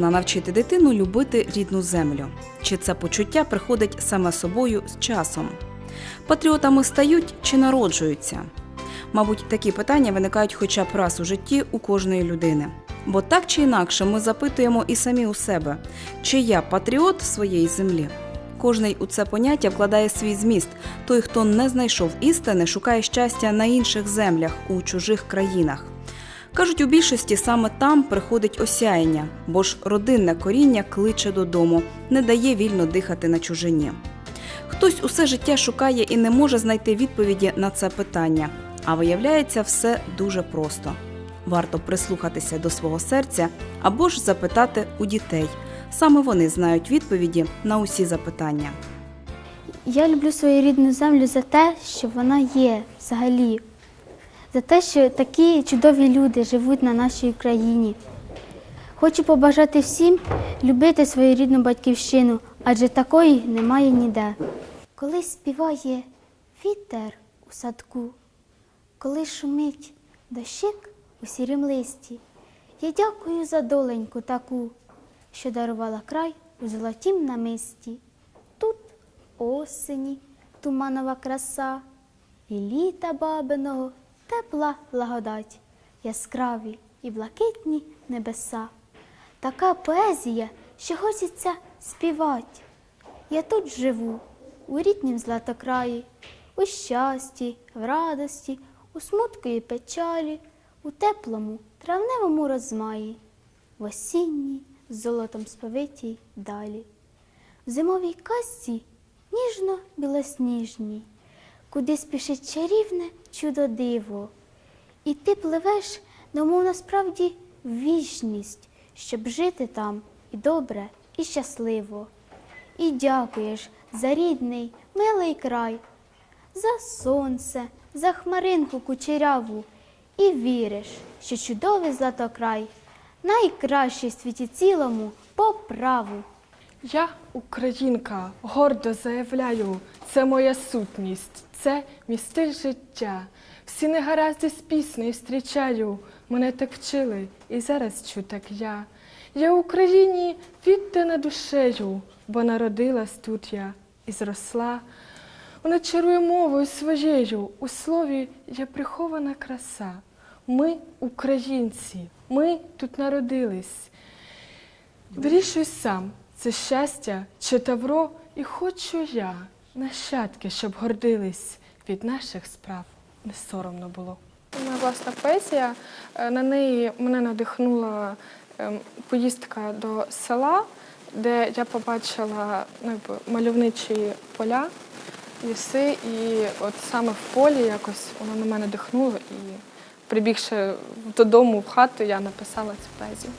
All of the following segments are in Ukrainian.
Можна навчити дитину любити рідну землю? Чи це почуття приходить саме собою з часом? Патріотами стають чи народжуються? Мабуть, такі питання виникають хоча б раз у житті у кожної людини. Бо так чи інакше ми запитуємо і самі у себе, чи я патріот своєї землі? Кожний у це поняття вкладає свій зміст. Той, хто не знайшов істини, шукає щастя на інших землях, у чужих країнах. Кажуть, у більшості саме там приходить осяяння, бо ж родинне коріння кличе додому, не дає вільно дихати на чужині. Хтось усе життя шукає і не може знайти відповіді на це питання. А виявляється, все дуже просто. Варто прислухатися до свого серця або ж запитати у дітей. Саме вони знають відповіді на усі запитання. Я люблю свою рідну землю за те, що вона є взагалі, за те, що такі чудові люди живуть на нашій Україні. Хочу побажати всім любити свою рідну батьківщину, адже такої немає ніде. Коли співає вітер у садку, коли шумить дощик у сірім листі, я дякую за доленьку таку, що дарувала край у золотім намисті. Тут осені, туманова краса, і літа бабиного тепла благодать, яскраві і блакитні небеса. Така поезія, що хочеться співать. Я тут живу, у ріднім златокраї, у щасті, в радості, у смутку і печалі, у теплому, травневому розмаї, в осінній, з золотом сповитій далі. В зимовій казці ніжно білосніжній, куди спішить чарівне чудо диво. І ти пливеш, немов насправді вічність, щоб жити там і добре, і щасливо. І дякуєш за рідний, милий край, за сонце, за хмаринку кучеряву, і віриш, що чудовий златокрай найкращий в світі цілому по праву. Я українка, гордо заявляю, це моя сутність, це мій стиль життя. Всі негаразди з піснею зустрічаю, мене так вчили, і зараз чу так я. Я Україні віддана душею, бо народилась тут я і зросла. Вона чарує мовою своєю, у слові є прихована краса. Ми українці, ми тут народились. Вирішуй сам, це щастя чи тавро, і хочу я, нащадки, щоб гордились, від наших справ. Не соромно було. Моя власна поезія, е, на неї мене надихнула ем, поїздка до села, де я побачила ну, мальовничі поля, ліси, і от саме в полі якось воно на мене дихнуло, і прибігши додому в хату, я написала цю поезію.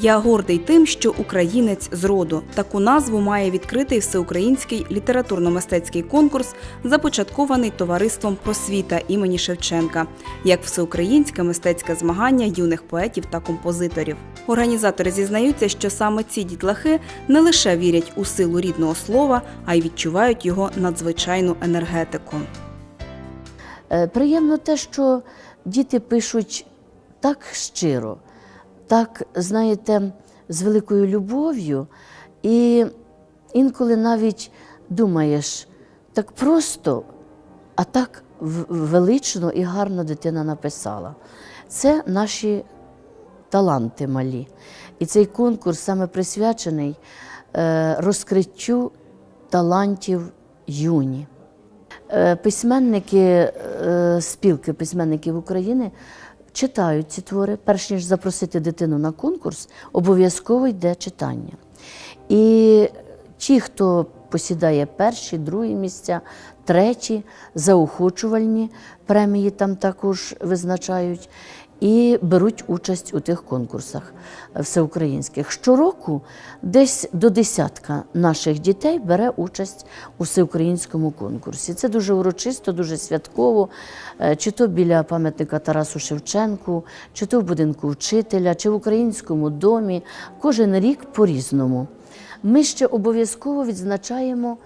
Я гордий тим, що українець з роду. Таку назву має відкритий всеукраїнський літературно-мистецький конкурс, започаткований товариством просвіта імені Шевченка, як всеукраїнське мистецьке змагання юних поетів та композиторів. Організатори зізнаються, що саме ці дітлахи не лише вірять у силу рідного слова, а й відчувають його надзвичайну енергетику. Е, Приємно те, що діти пишуть так щиро, так, знаєте, з великою любов'ю, і інколи навіть думаєш так просто, а так велично і гарно дитина написала. Це наші таланти малі. І цей конкурс саме присвячений е, розкриттю талантів юні. Е, Письменники е, спілки письменників України читають ці твори. Перш ніж запросити дитину на конкурс, обов'язково йде читання. І ті, хто посідає перші, другі місця, треті, заохочувальні премії там також визначають. І беруть участь у тих конкурсах всеукраїнських. Щороку десь до десятка наших дітей бере участь у всеукраїнському конкурсі. Це дуже урочисто, дуже святково, е, чи то біля пам'ятника Тарасу Шевченку, чи то в будинку вчителя, чи в українському домі. Кожен рік по-різному. Ми ще обов'язково відзначаємо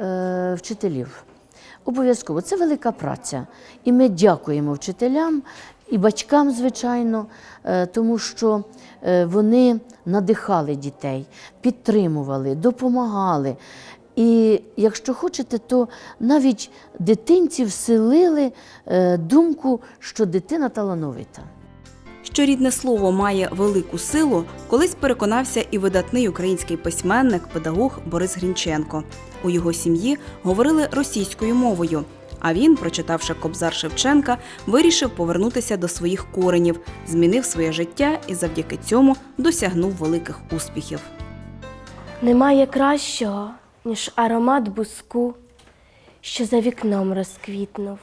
е, вчителів. Обов'язково це велика праця. І ми дякуємо вчителям і батькам, звичайно, е, тому що е, вони надихали дітей, підтримували, допомагали. І якщо хочете, то навіть дитинці вселили е, думку, що дитина талановита. Що рідне слово має велику силу, колись переконався і видатний український письменник, педагог Борис Грінченко. У його сім'ї говорили російською мовою. А він, прочитавши Кобзар Шевченка, вирішив повернутися до своїх коренів, змінив своє життя і завдяки цьому досягнув великих успіхів. Немає кращого, ніж аромат буску, що за вікном розквітнув,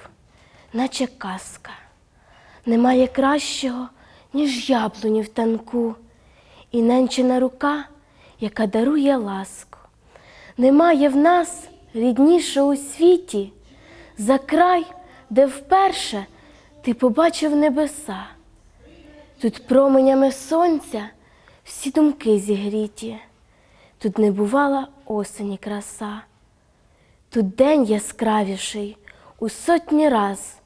наче казка. Немає кращого, ніж яблуні в танку, і ненчена рука, яка дарує ласку. Немає в нас ріднішого у світі за край, де вперше ти побачив небеса. Тут променями сонця всі думки зігріті. Тут не бувала осені краса, тут день яскравіший у сотні раз,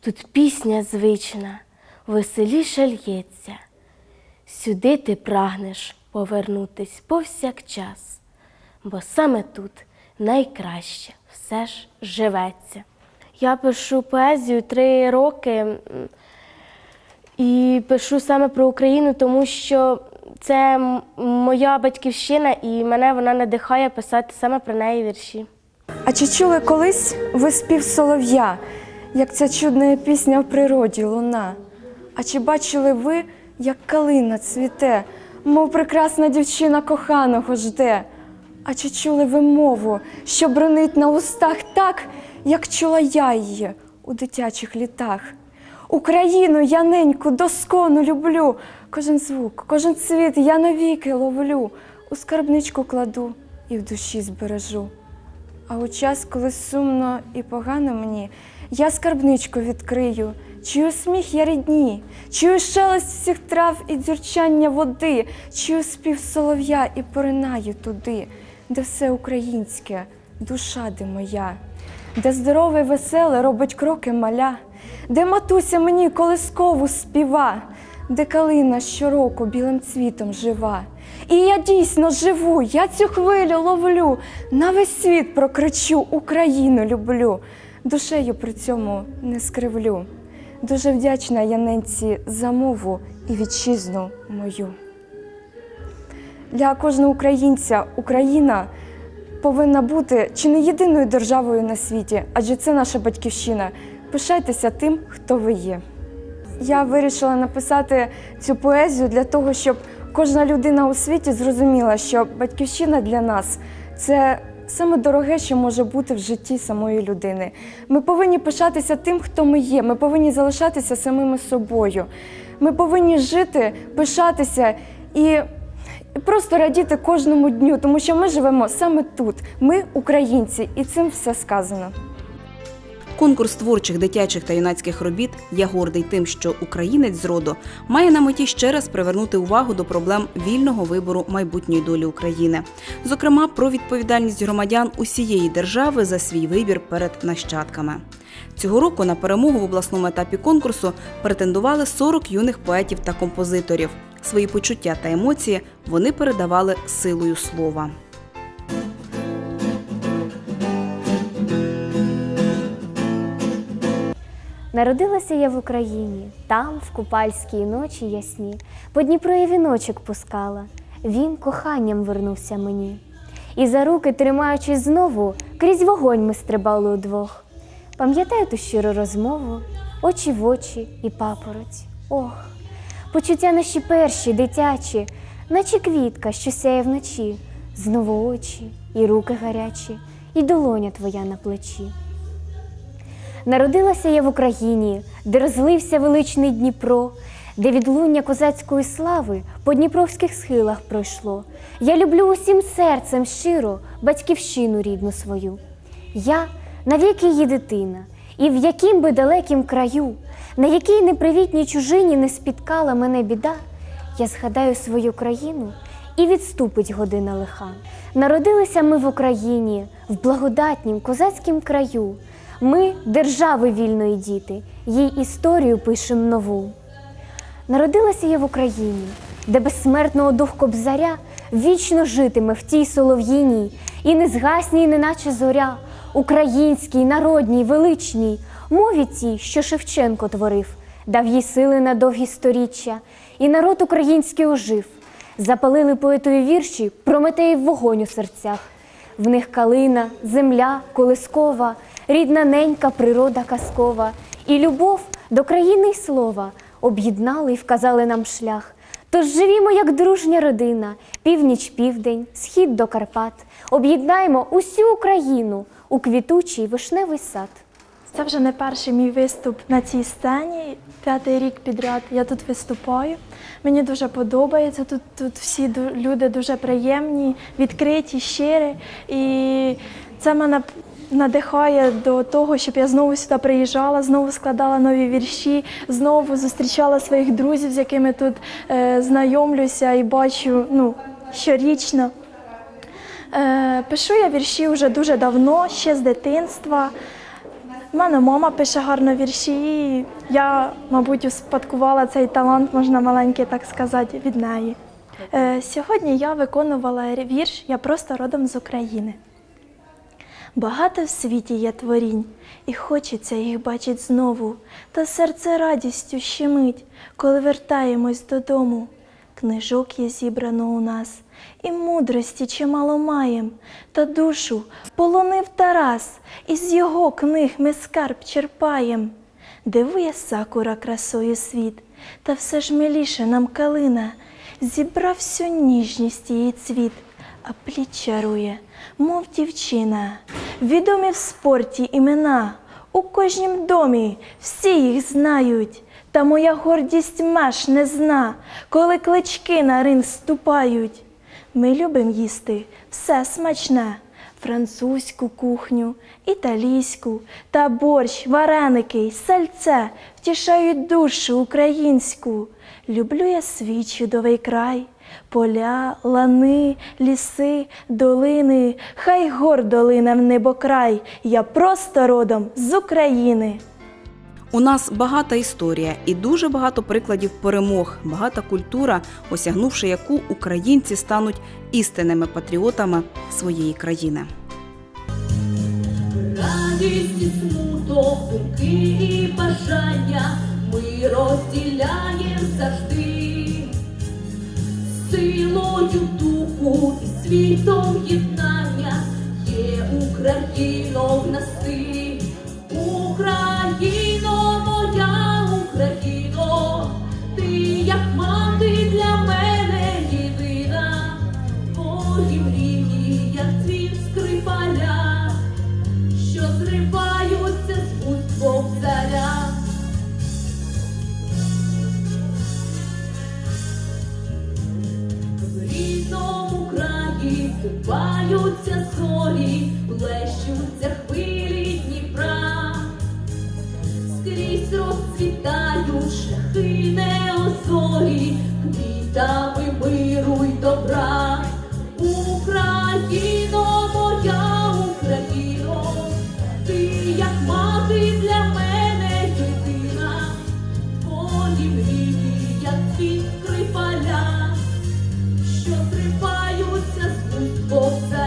тут пісня звична, веселіше л'ється. Сюди ти прагнеш повернутись повсякчас, бо саме тут найкраще все ж живеться. Я пишу поезію три роки і пишу саме про Україну, тому що це моя батьківщина, і мене вона надихає писати саме про неї вірші. А чи чули колись ви спів солов'я, як ця чудна пісня в природі луна? А чи бачили ви, як калина цвіте, мов прекрасна дівчина коханого жде? А чи чули ви мову, що бронить на устах так, як чула я її у дитячих літах? Україну я неньку доскону люблю, кожен звук, кожен цвіт я навіки ловлю, у скарбничку кладу і в душі збережу. А у час, коли сумно і погано мені, я скарбничку відкрию, чую сміх я рідні, чую шелест всіх трав і дзюрчання води, чую спів солов'я і поринаю туди, де все українське, душа де моя, де здорове, веселе робить кроки маля, де матуся мені колискову співа, де калина щороку білим цвітом жива. І я дійсно живу, я цю хвилю ловлю, на весь світ прокричу Україну люблю, душею при цьому не скривлю. Дуже вдячна я ненці за мову і вітчизну мою. Для кожного українця Україна повинна бути чи не єдиною державою на світі, адже це наша батьківщина. Пишайтеся тим, хто ви є. Я вирішила написати цю поезію для того, щоб кожна людина у світі зрозуміла, що батьківщина для нас це саме дороге, що може бути в житті самої людини. Ми повинні пишатися тим, хто ми є. Ми повинні залишатися самими собою. Ми повинні жити, пишатися і просто радіти кожному дню, тому що ми живемо саме тут. Ми українці, і цим все сказано. Конкурс творчих дитячих та юнацьких робіт Я гордий тим, що українець з роду має на меті ще раз привернути увагу до проблем вільного вибору майбутньої долі України, зокрема про відповідальність громадян усієї держави за свій вибір перед нащадками. Цього року на перемогу в обласному етапі конкурсу претендували 40 юних поетів та композиторів. Свої почуття та емоції вони передавали силою слова. Народилася я в Україні, там, в купальській ночі ясні, по Дніпро я віночок пускала, він коханням вернувся мені. І за руки, тримаючись знову, крізь вогонь ми стрибали удвох. Пам'ятаю ту щиру розмову, очі в очі і папороть. Ох, почуття наші перші, дитячі, наче квітка, що сяє вночі, знову очі, і руки гарячі, і долоня твоя на плечі. Народилася я в Україні, де розлився величний Дніпро, де відлуння козацької слави по дніпровських схилах пройшло. Я люблю усім серцем щиро батьківщину рідну свою. Я навіки її дитина, і в яким би далекім краю, на якій непривітній чужині не спіткала мене біда, я згадаю свою країну і відступить година лиха. Народилися ми в Україні, в благодатнім козацькім краю. Ми держави вільної діти, їй історію пишем нову. Народилася я в Україні, де безсмертного дух кобзаря вічно житиме в тій солов'їній, і не згасні, неначе зоря, українській, народній, величній, мові цій, що Шевченко творив, дав їй сили на довгі сторіччя, і народ український ожив. Запалили поетові вірші Прометеїв вогонь у серцях. В них калина, земля, колискова, рідна ненька, природа казкова, і любов до країни й слова об'єднали і вказали нам шлях. Тож живімо, як дружня родина, північ, південь, схід до Карпат. Об'єднаємо усю Україну у квітучий вишневий сад. Це вже не перший мій виступ на цій сцені. П'ятий рік підряд я тут виступаю. Мені дуже подобається. Тут, тут всі люди дуже приємні, відкриті, щирі. І це мене надихає до того, щоб я знову сюди приїжджала, знову складала нові вірші, знову зустрічала своїх друзів, з якими тут е, знайомлюся і бачу ну, щорічно. Е, пишу я вірші вже дуже давно, ще з дитинства. У мене мама пише гарно вірші, і я, мабуть, успадкувала цей талант, можна маленький так сказати, від неї. Е, сьогодні я виконувала вірш Я просто родом з України. Багато в світі є творінь, і хочеться їх бачить знову, та серце радістю щемить, коли вертаємось додому. Книжок є зібрано у нас, і мудрості чимало маєм, та душу полонив Тарас, і з його книг ми скарб черпаєм. Дивує сакура красою світ, та все ж миліше нам калина, зібрав всю ніжність її цвіт, а плід чарує, мов дівчина, відомі в спорті імена, у кожнім домі всі їх знають. Та моя гордість меж не зна, коли клички на ринг ступають. Ми любим їсти все смачне, французьку кухню, італійську та борщ, вареники й сальце втішають душу українську. Люблю я свій чудовий край, поля, лани, ліси, долини, хай гордо лине в небокрай. Я просто родом з України. У нас багата історія і дуже багато прикладів перемог, багата культура, осягнувши яку українці стануть істинними патріотами своєї країни. Радість і смуток, думки і бажання ми розділяємо завжди. Силою духу і світом єднання є Україно в нас ти. Україно, моя Україно, ти як мати купаються зорі, плещуться хвилі Дніпра, скрізь розцвітають шляхи неозорі, квітами миру й добра. Україно, моя Україно, ти як мати для мене єдина, твої мрії, як цвіт скрипаля, що зриваються з вуст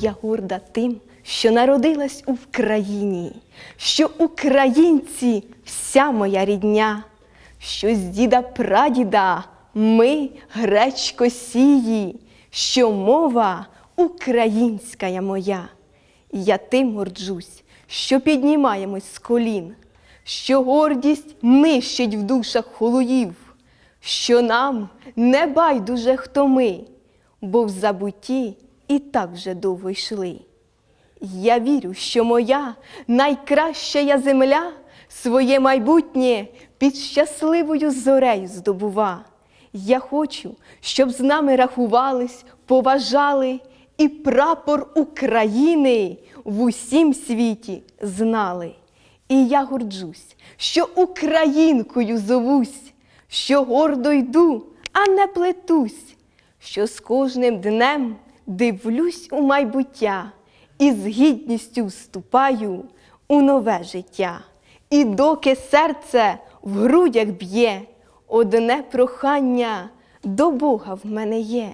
Я горда тим, що народилась у Вкраїні, що українці вся моя рідня, що з діда прадіда ми гречкосії, що мова українська я моя. Я тим горджусь, що піднімаємось з колін, що гордість нищить в душах холоїв, що нам не байдуже хто ми, бо в забутті і так вже довго йшли. Я вірю, що моя найкраща земля своє майбутнє під щасливою зорею здобува. Я хочу, щоб з нами рахувались, поважали і прапор України в усім світі знали. І я горджусь, що українкою зовусь, що гордо йду, а не плетусь, що з кожним днем дивлюсь у майбуття і з гідністю вступаю у нове життя. І доки серце в грудях б'є, одне прохання до Бога в мене є.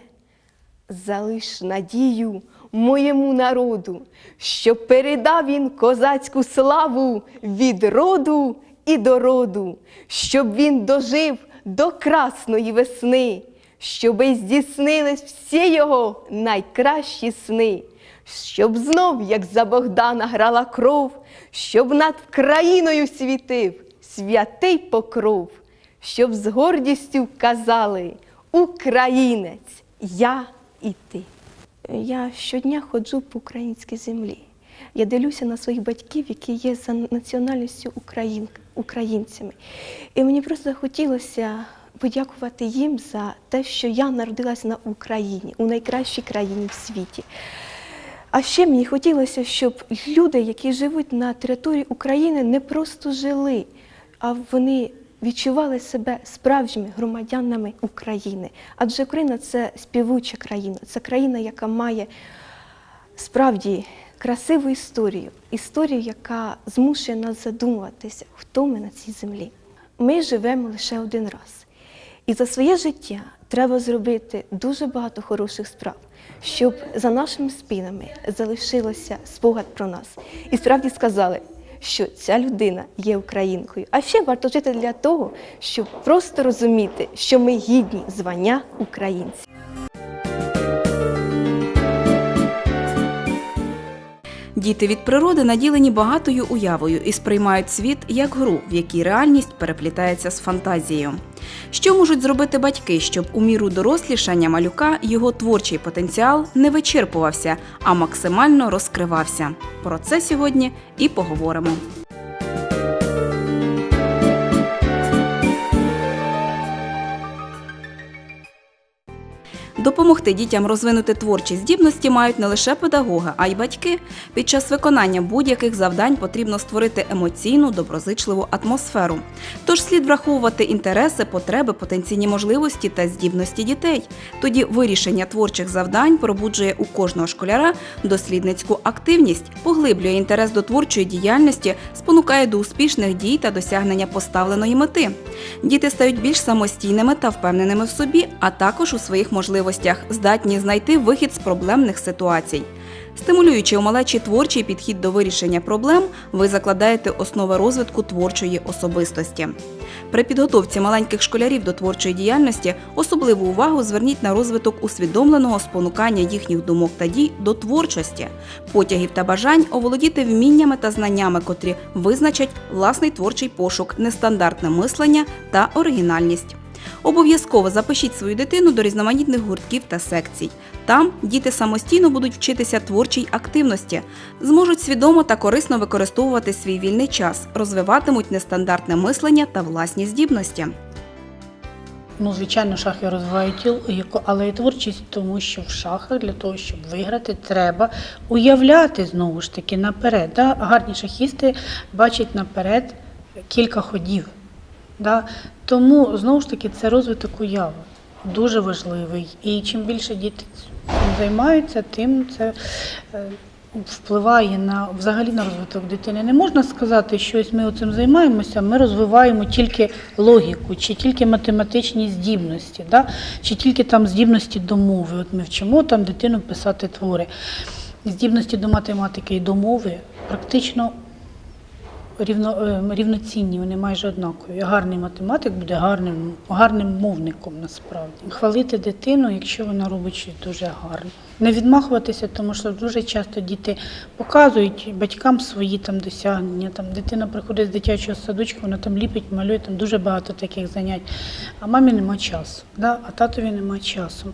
Залиш надію моєму народу, щоб передав він козацьку славу від роду і до роду, щоб він дожив до красної весни, щоби здійснились всі його найкращі сни, щоб знов, як за Богдана грала кров, щоб над країною світив святий покров, щоб з гордістю казали Українець, я і ти. Я щодня ходжу по українській землі. Я дивлюся на своїх батьків, які є за національністю україн, українцями. І мені просто захотілося подякувати їм за те, що я народилася на Україні, у найкращій країні в світі. А ще мені хотілося, щоб люди, які живуть на території України, не просто жили, а вони відчували себе справжніми громадянами України. Адже Україна це співуча країна, це країна, яка має справді красиву історію, історію, яка змушує нас задумуватися, хто ми на цій землі. Ми живемо лише один раз. І за своє життя треба зробити дуже багато хороших справ, щоб за нашими спинами залишилося спогад про нас. І справді сказали, що ця людина є українкою. А ще варто жити для того, щоб просто розуміти, що ми гідні звання українців. Діти від природи наділені багатою уявою і сприймають світ як гру, в якій реальність переплітається з фантазією. Що можуть зробити батьки, щоб у міру дорослішання малюка його творчий потенціал не вичерпувався, а максимально розкривався? Про це сьогодні і поговоримо. Допомогти дітям розвинути творчі здібності мають не лише педагоги, а й батьки. Під час виконання будь-яких завдань потрібно створити емоційну, доброзичливу атмосферу. Тож слід враховувати інтереси, потреби, потенційні можливості та здібності дітей. Тоді вирішення творчих завдань пробуджує у кожного школяра дослідницьку активність, поглиблює інтерес до творчої діяльності, спонукає до успішних дій та досягнення поставленої мети. Діти стають більш самостійними та впевненими в собі, а також у своїх можливостях, здатні знайти вихід з проблемних ситуацій. Стимулюючи у малечі творчий підхід до вирішення проблем, ви закладаєте основи розвитку творчої особистості. При підготовці маленьких школярів до творчої діяльності особливу увагу зверніть на розвиток усвідомленого спонукання їхніх думок та дій до творчості, потягів та бажань оволодіти вміннями та знаннями, котрі визначать власний творчий пошук, нестандартне мислення та оригінальність. Обов'язково запишіть свою дитину до різноманітних гуртків та секцій. Там діти самостійно будуть вчитися творчій активності, зможуть свідомо та корисно використовувати свій вільний час, розвиватимуть нестандартне мислення та власні здібності. Ну, звичайно, шахи розвивають логіку, але і творчість, тому що в шахах для того, щоб виграти, треба уявляти знову ж таки наперед. Гарні шахісти бачать наперед кілька ходів. Да? Тому знову ж таки це розвиток уяви дуже важливий. І чим більше діти цим займаються, тим це е, впливає на взагалі на розвиток дитини. Не можна сказати, що ось ми цим займаємося, ми розвиваємо тільки логіку, чи тільки математичні здібності, да? чи тільки там здібності до мови. От ми вчимо там дитину писати твори. Здібності до математики і до мови практично рівно, е, рівноцінні, вони майже однакові. Гарний математик буде гарним, гарним мовником насправді. Хвалити дитину, якщо вона робить щось дуже гарно. Не відмахуватися, тому що дуже часто діти показують батькам свої там досягнення. Там дитина приходить з дитячого садочка, вона там ліпить, малює, там дуже багато таких занять. А мамі нема часу, да? а татові нема часу.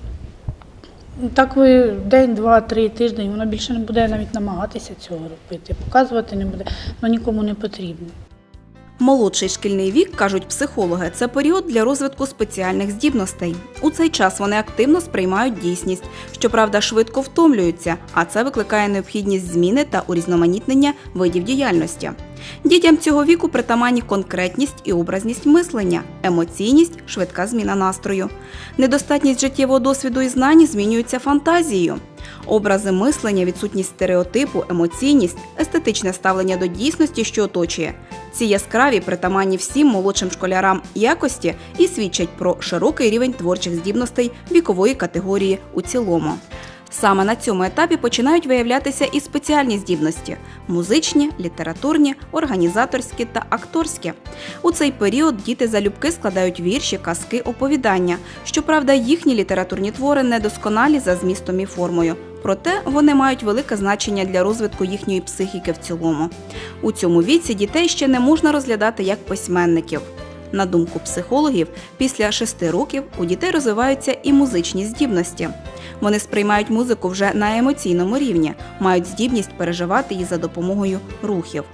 Так ви день, два, три тиждень, вона більше не буде навіть намагатися цього робити, показувати не буде, воно нікому не потрібно. Молодший шкільний вік, кажуть психологи, це період для розвитку спеціальних здібностей. У цей час вони активно сприймають дійсність, щоправда, швидко втомлюються, а це викликає необхідність зміни та урізноманітнення видів діяльності. Дітям цього віку притаманні конкретність і образність мислення, емоційність, швидка зміна настрою. Недостатність життєвого досвіду і знань змінюються фантазією. Образи мислення, відсутність стереотипу, емоційність, естетичне ставлення до дійсності, що оточує. Ці яскраві притаманні всім молодшим школярам якості і свідчать про широкий рівень творчих здібностей вікової категорії у цілому. Саме на цьому етапі починають виявлятися і спеціальні здібності музичні, літературні, організаторські та акторські. У цей період діти залюбки складають вірші, казки, оповідання. Щоправда, їхні літературні твори недосконалі за змістом і формою. Проте вони мають велике значення для розвитку їхньої психіки в цілому. У цьому віці дітей ще не можна розглядати як письменників. На думку психологів, після шести років у дітей розвиваються і музичні здібності. Вони сприймають музику вже на емоційному рівні, мають здібність переживати її за допомогою рухів.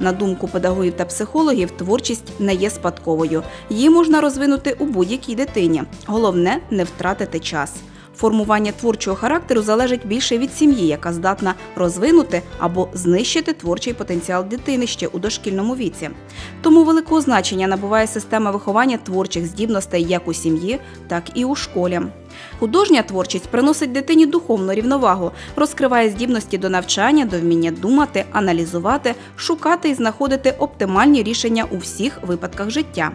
На думку педагогів та психологів, творчість не є спадковою. Її можна розвинути у будь-якій дитині. Головне не втратити час. Формування творчого характеру залежить більше від сім'ї, яка здатна розвинути або знищити творчий потенціал дитини ще у дошкільному віці. Тому великого значення набуває система виховання творчих здібностей як у сім'ї, так і у школі. Художня творчість приносить дитині духовну рівновагу, розкриває здібності до навчання, до вміння думати, аналізувати, шукати і знаходити оптимальні рішення у всіх випадках життя.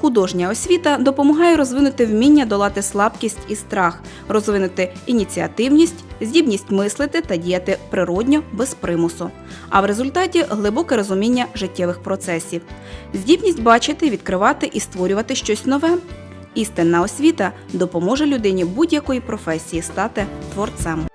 Художня освіта допомагає розвинути вміння долати слабкість і страх, розвинути ініціативність, здібність мислити та діяти природньо без примусу. А в результаті глибоке розуміння життєвих процесів, здібність бачити, відкривати і створювати щось нове. Істинна освіта допоможе людині будь-якої професії стати творцем.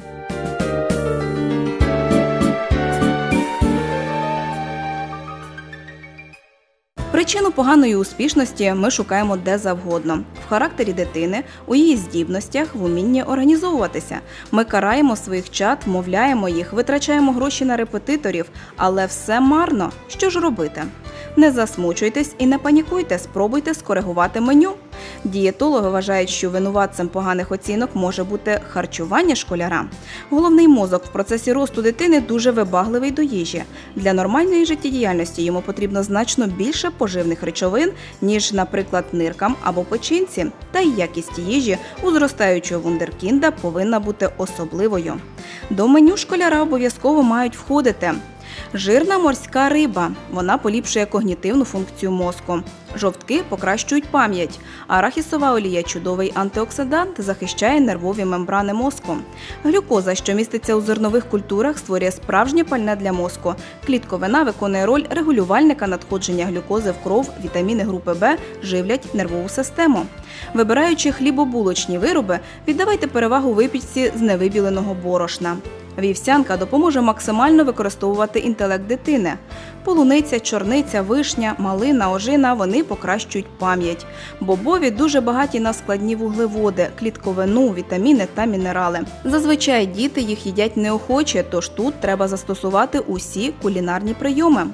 Причину поганої успішності ми шукаємо де завгодно в характері дитини, у її здібностях, в умінні організовуватися. Ми караємо своїх чат, мовляємо їх, витрачаємо гроші на репетиторів, але все марно. Що ж робити? Не засмучуйтесь і не панікуйте, спробуйте скоригувати меню. Дієтологи вважають, що винуватцем поганих оцінок може бути харчування школяра. Головний мозок в процесі росту дитини дуже вибагливий до їжі. Для нормальної життєдіяльності йому потрібно значно більше поживних речовин, ніж, наприклад, ниркам або печінці. Та й якість їжі у зростаючого вундеркінда повинна бути особливою. До меню школяра обов'язково мають входити Жирна морська риба. Вона поліпшує когнітивну функцію мозку. Жовтки покращують пам'ять. Арахісова олія чудовий антиоксидант, захищає нервові мембрани мозку. Глюкоза, що міститься у зернових культурах, створює справжнє пальне для мозку. Клітковина виконує роль регулювальника надходження глюкози в кров, вітаміни групи Б живлять нервову систему. Вибираючи хлібобулочні вироби, віддавайте перевагу випічці з невибіленого борошна. Вівсянка допоможе максимально використовувати інтелект дитини. Полуниця, чорниця, вишня, малина, ожина вони покращують пам'ять. Бобові дуже багаті на складні вуглеводи, клітковину, вітаміни та мінерали. Зазвичай діти їх їдять неохоче, тож тут треба застосувати усі кулінарні прийоми.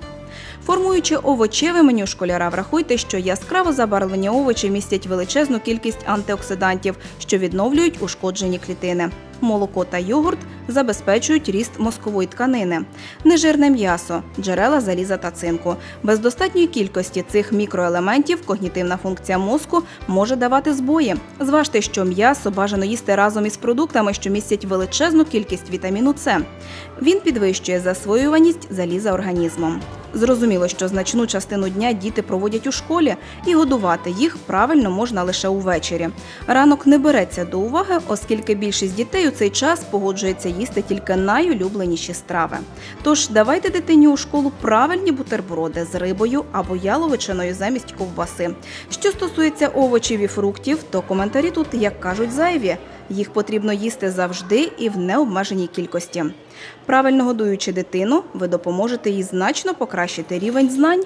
Формуючи овочеве меню школяра, врахуйте, що яскраво забарвлені овочі містять величезну кількість антиоксидантів, що відновлюють ушкоджені клітини. Молоко та йогурт забезпечують ріст мозкової тканини, нежирне м'ясо, джерела заліза та цинку. Без достатньої кількості цих мікроелементів когнітивна функція мозку може давати збої. Зважте, що м'ясо бажано їсти разом із продуктами, що містять величезну кількість вітаміну С. Він підвищує засвоюваність заліза організмом. Зрозуміло, що значну частину дня діти проводять у школі, і годувати їх правильно можна лише увечері. Ранок не береться до уваги, оскільки більшість дітей у цей час погоджується їсти тільки найулюбленіші страви. Тож давайте дитині у школу правильні бутерброди з рибою або яловичиною замість ковбаси. Що стосується овочів і фруктів, то коментарі тут, як кажуть, зайві. Їх потрібно їсти завжди і в необмеженій кількості. Правильно годуючи дитину, ви допоможете їй значно покращити рівень знань.